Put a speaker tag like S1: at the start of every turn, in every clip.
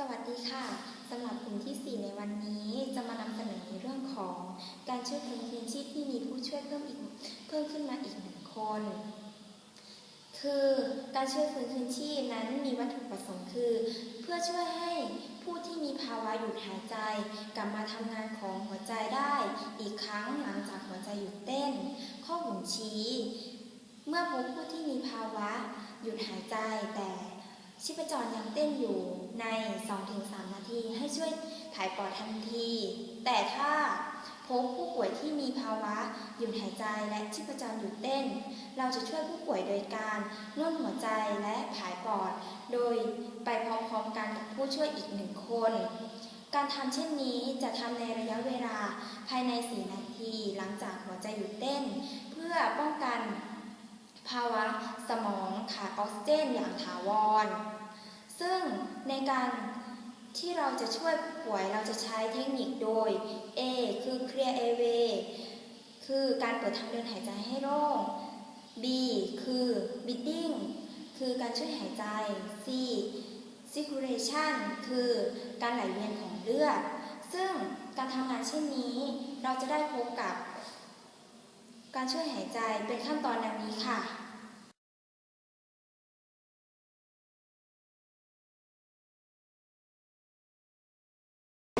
S1: สวัสดีค่ะ สำหรับกลุ่มที่ 4 ในวันนี้จะมานำเสนอในเรื่องของการช่วยฟื้นคืนชีพที่มีผู้ช่วยเพิ่มอีกเพิ่มขึ้นมาอีกหนึ่งคน คือการช่วยฟื้นคืนชีพนั้นมีวัตถุประสงค์คือ เพื่อช่วยให้ผู้ที่มีภาวะหยุดหายใจ กลับมาทำงานของหัวใจได้อีกครั้งหลังจากหัวใจหยุดเต้น ข้อบ่งชี้ เมื่อพบผู้ที่มีภาวะหยุดหายใจแต่ชีพจรยังเต้นอยู่ ใน 2-3 นาทีให้ช่วยถ่ายปอดทันที แต่ถ้าพบผู้ป่วยที่มีภาวะหยุดหายใจและชีพจรหยุดเต้น เราจะช่วยผู้ป่วยโดยการนวดหัวใจและผายปอด โดยไปพร้อมๆกันกับผู้ช่วยอีกหนึ่งคน การทำเช่นนี้จะทำในระยะเวลาภายใน 4 นาที หลังจากหัวใจหยุดเต้น เพื่อป้องกันภาวะสมองขาดออกซิเจนอย่างถาวร ซึ่งในการที่เราจะช่วยผู้ป่วยเราจะใช้เทคนิคโดย A คือ clear airway คือการเปิดทางเดินหายใจให้โล่ง B คือ breathing คือการช่วยหายใจ C circulation คือการไหลเวียนของเลือด ซึ่งการทำงานเช่นนี้เราจะได้พบกับ การช่วยหายใจเป็นขั้นตอนดังนี้ค่ะ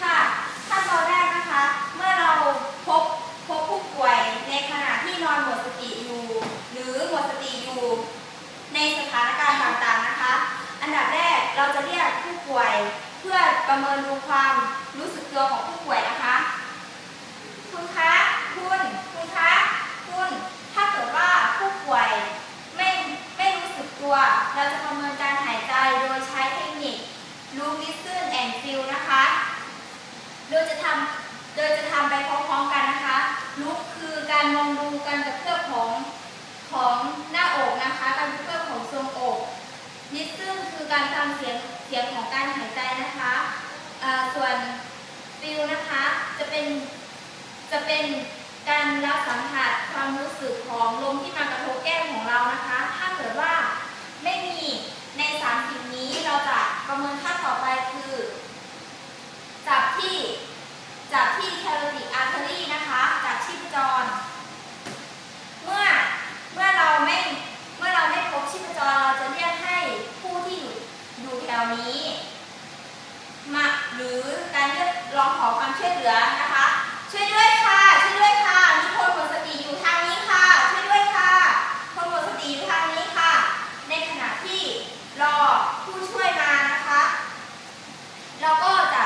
S2: ค่ะขั้นตอนแรกนะคะ เมื่อเราพบพบผู้ป่วยในขณะที่นอนหมดสติอยู่ หรือหมดสติอยู่ ในสถานการณ์ต่างๆนะคะ อันดับแรกเราจะเรียกผู้ป่วย เพื่อประเมินดูความรู้สึกตัวของผู้ป่วยนะคะ คุณคะคุณคุณคะคุณ ถ้าเกิดว่าผู้ป่วยไม่ไม่รู้สึกตัว เราจะประเมินการหายใจโดยใช้เทคนิค Look Listen and Feel นะคะ โดยจะทำโดยจะทำไปพร้อมๆกันนะคะ Look คือการมองดูการกระเพื่อมของของหน้าอกนะคะ การกระเพื่อมของทรวงอก Listen คือการฟังเสียงเสียงของการหายใจนะคะอ่าส่วน Feel นะคะจะ เป็นจะเป็นการรับสัมผัสความรู้สึกของลมที่มากระทบแก้มของเรานะคะ ถ้าเกิดว่าไม่มีในสามสิ่งนี้เราจะประเมินขั้นต่อไปคือ จับที่จับที่ carotid artery นะคะจับชีพจร เมื่อเมื่อเราไม่เมื่อเราไม่พบชีพจรเราจะเรียกให้ผู้ที่อยู่อยู่แถวนี้ มาหรือการเรียกร้องขอความช่วยเหลือนะคะ ช่วยด้วยค่ะ ช่วยด้วยค่ะ มีคนหมดสติอยู่ทางนี้ค่ะ ช่วยด้วยค่ะ คนหมดสติอยู่ทางนี้ค่ะ ในขณะที่รอผู้ช่วยมานะคะ เราก็จะ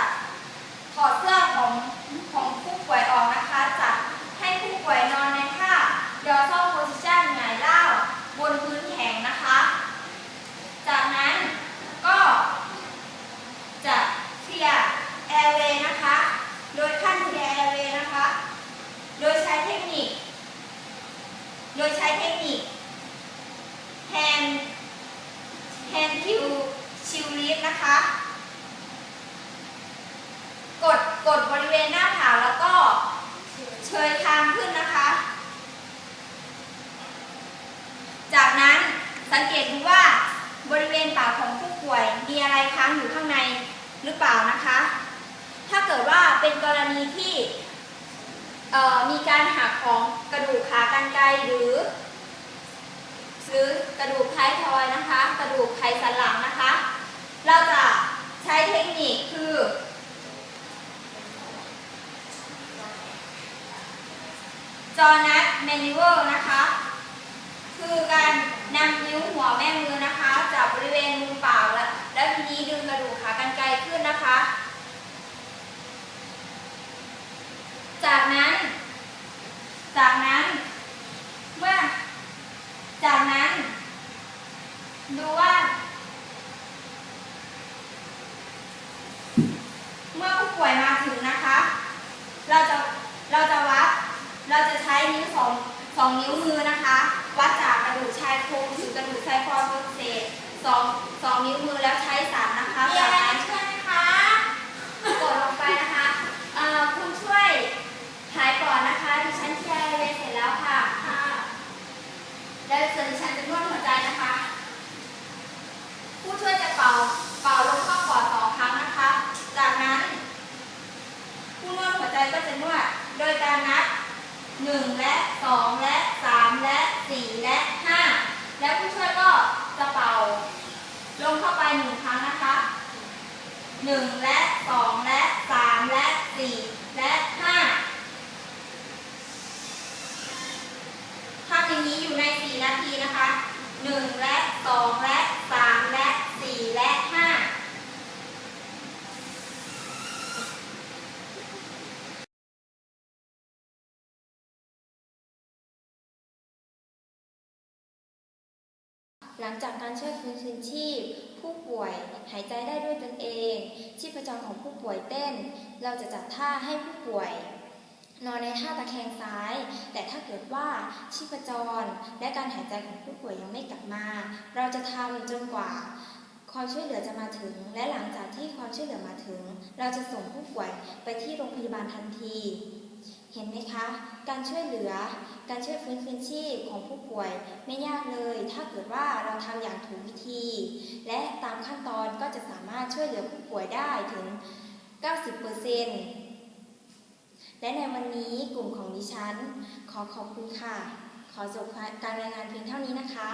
S2: ถอดเสื้อของของผู้ป่วยออกนะคะจะให้ผู้ป่วยนอนในท่า dorsal position หงายด้าวบ นพื้นแข็งนะคะ จากนั้นก็จะเคลียร์แอร์เวย์นะคะ โดยขั้นเคลียร์แอร์เวย์นะคะ โดยใช้เทคนิค โดยใช้เทคนิค hand hand to chill lift นะคะ กดกดบริเวณหน้าผากแล้วก็เชยคางขึ้นนะคะ จากนั้นสังเกตดูว่าบริเวณปากของผู้ป่วย มีอะไรค้างอยู่ข้างในหรือเปล่านะคะ ถ้าเกิดว่าเป็นกรณีที่มีการหักของกระดูกขากรรไกรหรือหรือกระดูกท้ายทอยนะคะ กระดูกไขสันหลังนะคะ เราจะใช้เทคนิคคือ จอนัทแมนิเวลนะคะ คือการนำนิ้วหัวแม่มือนะคะ จับบริเวณมือเปล่าและ แล้วทีนี้ดึงกระดูกขากรรไกรขึ้นนะคะ จากนั้น จากนั้นเมื่อจากนั้น ดูว่า เมื่อผู้ป่วยมาถึงนะคะ เราจะเราจะวัดเราจะใช้นิ้วสองสองนิ้วมือนะคะ วัดจากกระดูกชายโครงถึงกระดูกชายคอบนเศษสอง นวดหัวใจนะคะ ผู้
S3: ช่วยจะ
S2: เป่าเป่าลมเข้าปอดสองครั้งนะ
S3: คะ
S2: จากนั้น ผู้นวดหัวใจก็จะนวดโดยการนับหนึ่งและสองและสามและสี่และห้าแล้วผู้ช่วยก็จะเป่าลมเข้าไปหนึ่งครั้งนะคะหนึ่งและ นี้อยู่ใน 4 นาทีนะคะ 1 และ 2 และ 3 และ 4 และ 5
S1: หลังจากการช่วยฟื้นคืนชีพ ผู้ป่วยหายใจได้ด้วยตนเอง ชีพจรของผู้ป่วยเต้น เราจะจัดท่าให้ผู้ป่วย นอนในท่าตะแคงซ้าย แต่ถ้าเกิดว่าชีพจร และการหายใจของผู้ป่วยยังไม่กลับมา เราจะทำจนกว่าความช่วยเหลือจะมาถึง และหลังจากที่ความช่วยเหลือมาถึง เราจะส่งผู้ป่วยไปที่โรงพยาบาลทันที เห็นไหมคะ การช่วยเหลือ การช่วยฟื้นคืนชีพของผู้ป่วยไม่ยากเลย ถ้าเกิดว่าเราทำอย่างถูกวิธี และตามขั้นตอนก็จะสามารถช่วยเหลือผู้ป่วยได้ถึง 90% และในวันนี้กลุ่มของดิฉัน ขอขอบคุณค่ะ ขอจบการรายงานเพียงเท่านี้นะคะ